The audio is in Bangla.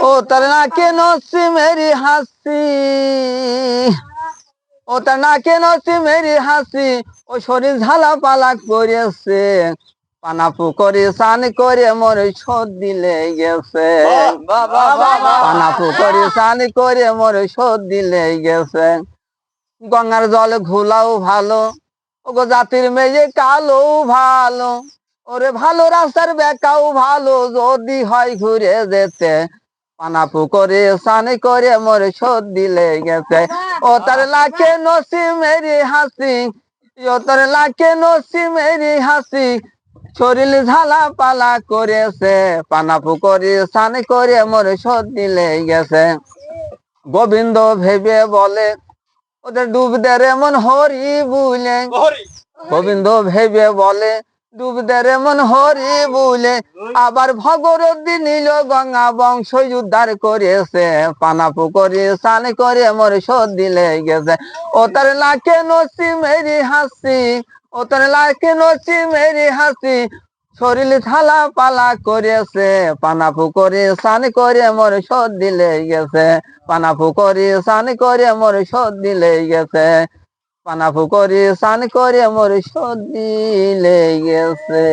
ও তার না কেন মেরি হাসি। ও তার না কেন মেরি হাসি। ও শরীর ঝালা পালা করেছে পানাপু করে সান করে মোর সর্দি লেগেছে পানাপু করে সান করে মোর সর্দি লেগেছে গঙ্গার জল ঘোলাও ভালো। ওগো জাতির মেয়ে কালো ভালো। ওরে ভালো রাস্তার বেকাও ভালো। যদি হয় ঘুরে যেতে। পানাপু করে সানি করে মোর সর্দি লেগেছে ও তার লাখে নসি মেরি হাসি ও তার লাখে নসি মেরি হাসি শরীর ঝালা পালা করেছে। পানাপু করে সানি করে মোর সর্দি লেগেছে গোবিন্দ ভেবে বলে ওদের ডুব দে রে মন হরি বুলে। গোবিন্দ ভেবে বলে ডুব দে রে মন হরি বুলে, আবার ভগরদ্দি নীল গঙ্গা বংশ উদ্ধার করেছে। পানা পুকুরে স্নান করে মোর সর্দি লেগেছে। ও তার লাখে নসি মেরি হাসি, ও তার লাখে নসি মেরি হাসি, শরীর থালা পালা করেছে। পানা পুকুরে স্নান করে মোর সর্দি গেছে পানা পুকুরে স্নান করে মোর সর্দি লেগেছে। পানা পুকুরে স্নান করে মোর সর্দি লেগেছে